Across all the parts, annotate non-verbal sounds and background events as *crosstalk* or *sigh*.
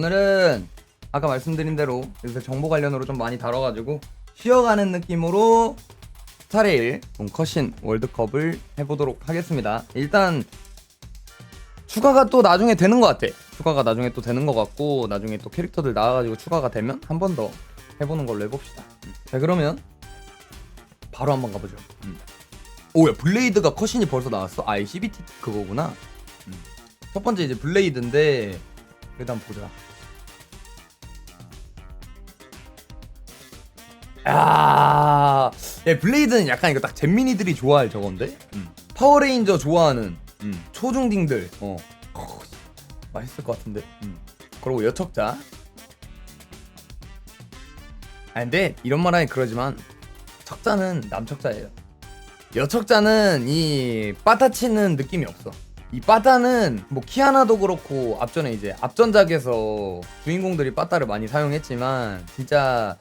오늘은 아까 말씀드린 대로 요새 정보 관련으로 좀 많이 다뤄가지고 쉬어가는 느낌으로 스타레일 컷신 월드컵을 해보도록 하겠습니다. 일단 추가가 또 나중에 되는 것 같아. 추가가 나중에 또 되는 것 같고 나중에 또 캐릭터들 나와가지고 추가가 되면 한 번 더 해보는 걸로 해봅시다. 음. 자 그러면 바로 한번 가보죠. 음. 오야 블레이드가 컷신이 벌써 나왔어? 아이 CBT 그거구나. 음. 첫 번째 이제 블레이드인데 일단 보자. 야, 야 블레이드는 약간 이거 딱 잼민이들이 좋아할 저건데. 음. 파워레인저 좋아하는 음. 초중딩들. 어. 어, 맛있을 것 같은데. 음. 그리고 여척자. 아 근데 이런 말 하기 그러지만 척자는 남척자예요. 여척자는 이 빠타치는 느낌이 없어. 이 빠따는 뭐 키아나도 그렇고 앞전에 이제 앞전작에서 주인공들이 빠따를 많이 사용했지만 진짜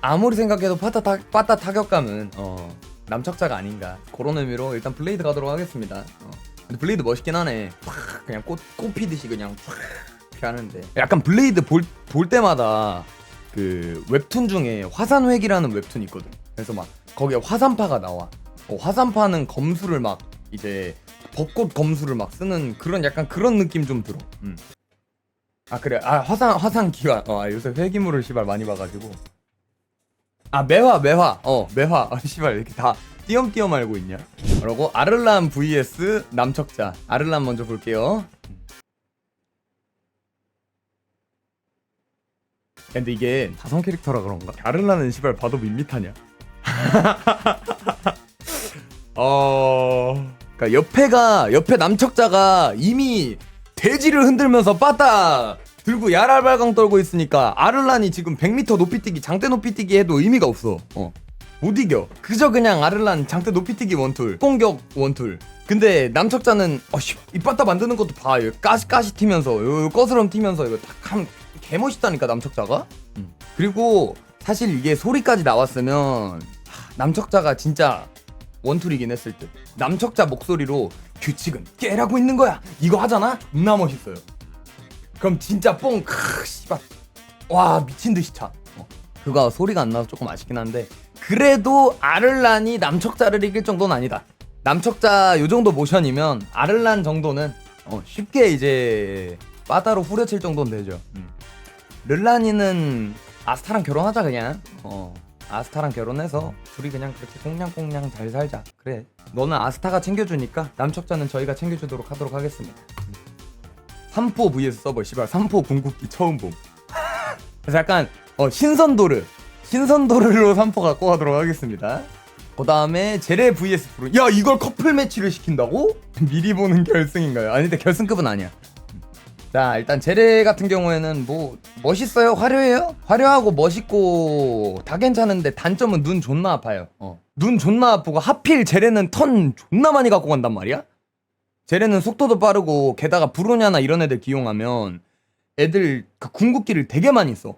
아무리 생각해도 빠따 타, 빠따 타격감은 어, 남척자가 아닌가 그런 의미로 일단 블레이드 가도록 하겠습니다. 어. 근데 블레이드 멋있긴 하네. 팍 그냥 꽃 꽃 피듯이 그냥 팍 이렇게 하는데 약간 블레이드 볼, 볼 때마다 그 웹툰 중에 화산획이라는 웹툰이 있거든. 그래서 막 거기에 화산파가 나와. 어, 화산파는 검수를 막 이제 벚꽃 검수를 막 쓰는 그런 약간 그런 느낌 좀 들어. 음. 아 그래. 아 화산 화산 기화. 어 아, 요새 회기물을 시발 많이 봐가지고. 아 매화 매화. 어 매화. 아 시발 이렇게 다 띄엄띄엄 알고 있냐? 그러고 아를란 vs 남척자. 아를란 먼저 볼게요. 근데 이게 다성 캐릭터라 그런가? 아를란은 시발 봐도 밋밋하냐? *laughs* 어. 그러니까 옆에가 옆에 남척자가 이미 돼지를 흔들면서 빠따 들고 야랄발광 떨고 있으니까 아를란이 지금 100m 높이뛰기 장대 높이뛰기 해도 의미가 없어. 어. 못 이겨. 그저 그냥 아를란 장대 높이뛰기 원툴, 공격 원툴. 근데 남척자는 어씨 이 빠따 만드는 것도 봐. 가시 가시 튀면서 요 거스름 튀면서 이거 탁하면 개멋있다니까 남척자가. 음. 그리고 사실 이게 소리까지 나왔으면 하, 남척자가 진짜 원툴이긴 했을 듯. 남척자 목소리로 규칙은 깨라고 있는 거야. 이거 하잖아. 존나 멋있어요. 그럼 진짜 뽕 크, 씨발. 와 미친 듯이 차. 어. 그거 소리가 안 나서 조금 아쉽긴 한데 그래도 아를란이 남척자를 이길 정도는 아니다. 남척자 요 정도 모션이면 아를란 정도는 어, 쉽게 이제 빠따로 후려칠 정도는 되죠. 음. 르란이는 아스타랑 결혼하자 그냥. 어. 아스타랑 결혼해서 둘이 그냥 그렇게 꽁냥꽁냥 잘 살자. 그래. 너는 아스타가 챙겨주니까 남척자는 저희가 챙겨주도록 하도록 하겠습니다. 3포 vs 서버 씨발 3포 궁극기 처음 봄. *laughs* 그래서 약간 어 신선도르 신선도르로 3포 갖고 가도록 하겠습니다. 그 다음에 제레 vs 브루. 야 이걸 커플 매치를 시킨다고? *laughs* 미리 보는 결승인가요? 아니 근데 결승급은 아니야. 자 일단 제레 같은 경우에는 뭐 멋있어요? 화려해요? 화려하고 멋있고 다 괜찮은데 단점은 눈 존나 아파요. 어. 눈 존나 아프고 하필 제레는 턴 존나 많이 갖고 간단 말이야? 제레는 속도도 빠르고 게다가 브로냐나 이런 애들 기용하면 애들 그 궁극기를 되게 많이 써.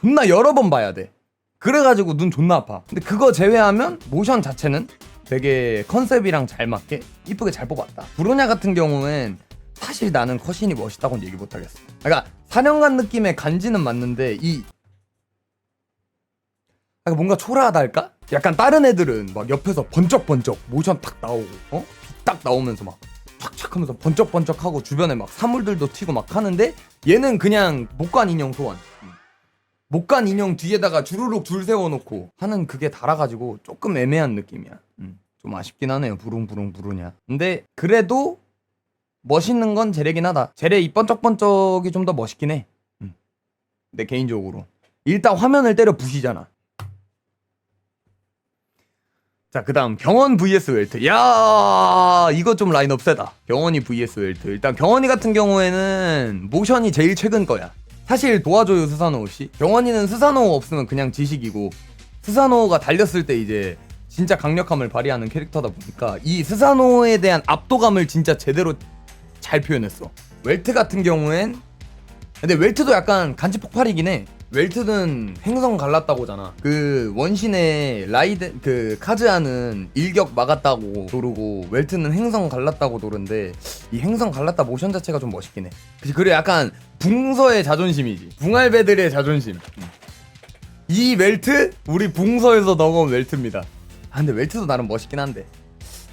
존나 여러 번 봐야 돼. 그래가지고 눈 존나 아파. 근데 그거 제외하면 모션 자체는 되게 컨셉이랑 잘 맞게 이쁘게 잘 뽑았다. 브로냐 같은 경우엔 사실 나는 컷신이 멋있다고는 얘기 못하겠어. 그러니까 사령관 느낌의 간지는 맞는데 이 아, 뭔가 초라하달까? 약간 다른 애들은 막 옆에서 번쩍번쩍 모션 탁 나오고 어? 빛딱 나오면서 막 착착 하면서 번쩍번쩍 하고 주변에 막 사물들도 튀고 막 하는데 얘는 그냥 목관 인형 소환 음. 목관 인형 뒤에다가 주르륵 줄 세워놓고 하는 그게 달아가지고 조금 애매한 느낌이야 음. 좀 아쉽긴 하네요 부릉부릉 부르냐 근데 그래도 멋있는 건 제레긴 하다. 제레 이 번쩍번쩍이 좀 더 멋있긴 해. 음. 내 개인적으로. 일단 화면을 때려 부시잖아. 자, 그 다음 경원 vs 웰트. 야 이거 좀 라인업 세다. 경원이 vs 웰트. 일단 경원이 같은 경우에는 모션이 제일 최근 거야. 사실 도와줘요 스사노 씨. 경원이는 스사노 없으면 그냥 지식이고 스사노가 달렸을 때 이제 진짜 강력함을 발휘하는 캐릭터다 보니까 이 스사노에 대한 압도감을 진짜 제대로 잘 표현했어. 웰트 같은 경우엔 근데 웰트도 약간 간지 폭발이긴 해. 웰트는 행성 갈랐다고잖아. 그 원신의 라이드 그 카즈아는 일격 막았다고 도르고 웰트는 행성 갈랐다고 도르는데 이 행성 갈랐다 모션 자체가 좀 멋있긴 해. 그치 그래 약간 붕서의 자존심이지. 붕알배들의 자존심. 이 웰트 우리 붕서에서 넘어온 웰트입니다. 아 근데 웰트도 나름 멋있긴 한데.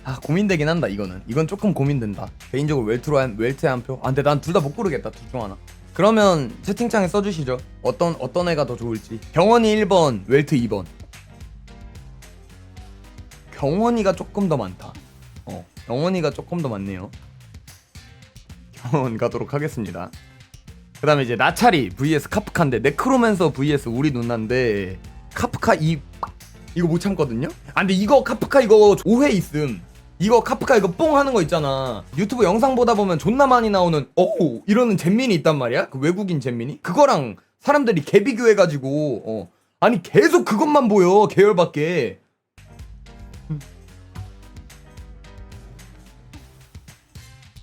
아 고민되긴 한다 이거는. 이건 조금 고민된다. 개인적으로 웰트로 한 웰트에 한 표. 아 근데 난 둘 다 못 고르겠다. 둘 중 하나. 그러면 채팅창에 써주시죠. 어떤 어떤 애가 더 좋을지. 경원이 1번, 웰트 2번. 경원이가 조금 더 많다. 어, 경원이가 조금 더 많네요. 경원 가도록 하겠습니다. 그 다음에 이제 나차리 vs 카프카인데 네크로맨서 vs 우리 누나인데 카프카 이 이거 못 참거든요? 아 근데 이거 카프카 이거 오해 있음 이거 카프카 이거 뽕 하는 거 있잖아. 유튜브 영상 보다 보면 존나 많이 나오는 오 이러는 잼민이 있단 말이야? 그 외국인 잼민이? 그거랑 사람들이 개비교해가지고 어. 아니 계속 그것만 보여 계열밖에.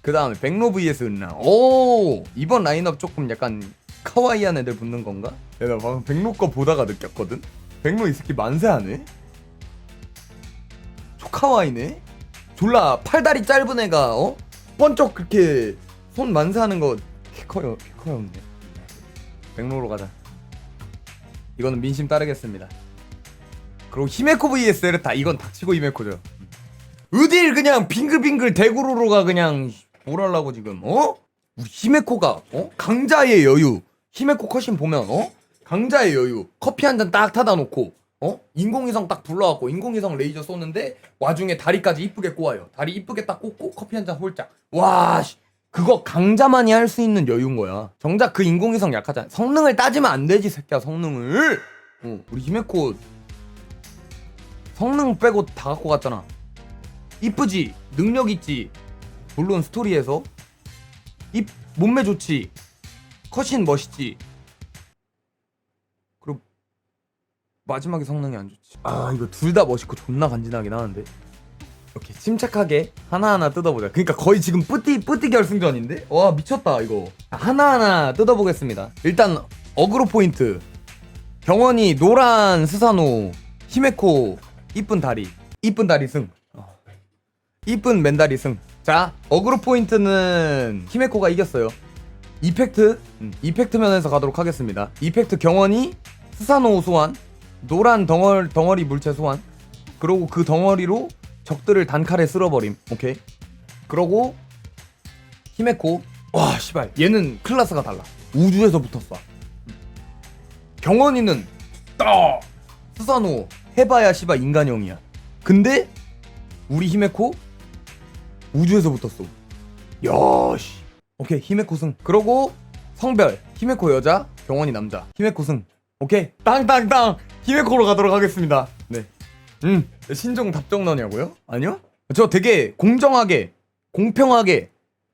그 다음에 백로 vs 은나 오 이번 라인업 조금 약간 카와이한 애들 붙는 건가? 내가 방금 백로 거 보다가 느꼈거든? 백로 이 새끼 만세하네? 초카와이네 졸라 팔다리 짧은 애가 어? 번쩍 그렇게 손 만세하는 거키 커요 키 커요 없네 백로로 가자 이거는 민심 따르겠습니다 그리고 히메코 vs 에르타 이건 닥치고 히메코죠 어딜 그냥 빙글빙글 대구로로가 그냥 뭘 하려고 지금 어? 히메코가 어? 강자의 여유 히메코 컷신 보면 어? 강자의 여유 커피 한 잔 딱 타다 놓고 어? 인공위성 딱 불러갖고 인공위성 레이저 쏘는데 와중에 다리까지 이쁘게 꼬아요. 다리 이쁘게 딱 꽂고 커피 한 잔 홀짝. 와 씨. 그거 강자만이 할 수 있는 여유인 거야. 정작 그 인공위성 약하잖아. 성능을 따지면 안 되지 새끼야 성능을. 어, 우리 히메코 성능 빼고 다 갖고 갔잖아. 이쁘지? 능력 있지? 물론 스토리에서? 이 몸매 좋지? 컷신 멋있지 그리고 마지막에 성능이 안 좋지. 아 이거 둘 다 멋있고 존나 간지나긴 하는데. 이렇게 침착하게 하나하나 뜯어보자. 그러니까 거의 지금 뿌띠 뿌띠 결승전인데? 와 미쳤다 이거. 하나하나 뜯어보겠습니다. 일단 어그로 포인트. 경원이 노란 스사노 히메코 이쁜 다리. 이쁜 다리 승. 어. 이쁜 맨다리 승. 자, 어그로 포인트는 히메코가 이겼어요. 이펙트, 음, 이펙트 면에서 가도록 하겠습니다. 이펙트 경원이 스사노 소환, 노란 덩어리, 덩어리 물체 소환, 그리고 그 덩어리로 적들을 단칼에 쓸어버림. 오케이. 그러고 히메코, 와, 씨발, 얘는 클라스가 달라. 우주에서 붙었어. 음. 경원이는 따 스사노 해봐야 씨발 인간형이야. 근데 우리 히메코 우주에서 붙었어. 야 씨. 오케이 히메코 승. 그러고 성별 히메코 여자, 경원이 남자. 히메코 승. 오케이 땅땅땅 히메코로 가도록 하겠습니다. 네. 음 신종 답정너냐고요? 아니요? 저 되게 공정하게 공평하게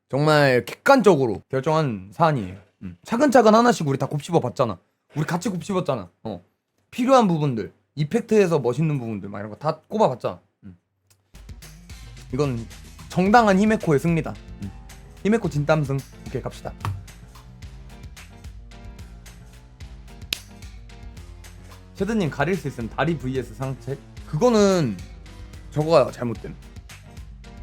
정말 객관적으로 결정한 사안이에요. 음. 차근차근 하나씩 우리 다 곱씹어 봤잖아. 우리 같이 곱씹었잖아. 어. 필요한 부분들, 이펙트에서 멋있는 부분들 막 이런 거 다 꼽아봤잖아. 음. 이건 정당한 히메코의 승리다. 음. 히메코 진땀승. 오케이 갑시다. 셰드님 가릴 수 있으면 다리 vs 상체? 그거는 저거가 잘못됨.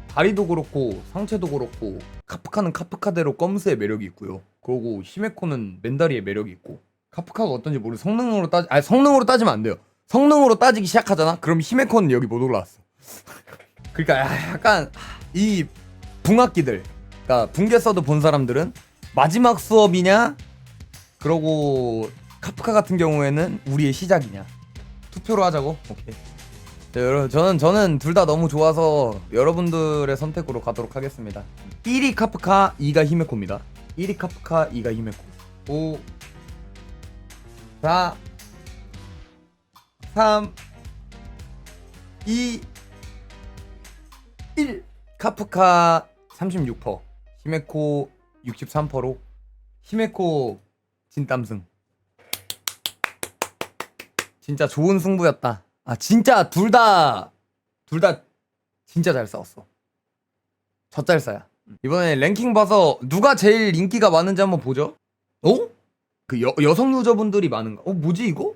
다리도 그렇고 상체도 그렇고 카프카는 카프카대로 껌스의 매력이 있고요. 그리고 히메코는 맨다리의 매력이 있고 카프카가 어떤지 모르 성능으로 따지 아니 성능으로 따지면 안 돼요. 성능으로 따지기 시작하잖아. 그럼 히메코는 여기 못 올라왔어. *laughs* 그러니까 약간 이 붕악기들, 그러니까 붕괴 서드 본 사람들은 마지막 수업이냐, 그러고 카프카 같은 경우에는 우리의 시작이냐 투표로 하자고. 오케이. 자, 여러분 저는 저는 둘 다 너무 좋아서 여러분들의 선택으로 가도록 하겠습니다. 1위 카프카, 2가 히메코입니다. 1위 카프카, 2가 히메코. 5 4 3 2 1 카프카 36% 히메코 63%로 히메코 진땀승 진짜 좋은 승부였다 아 진짜 둘 다 둘 다 진짜 잘 싸웠어 젖잘 싸야 이번에 랭킹 봐서 누가 제일 인기가 많은지 한번 보죠 어? 그 여, 여성 유저분들이 많은가? 어 뭐지 이거?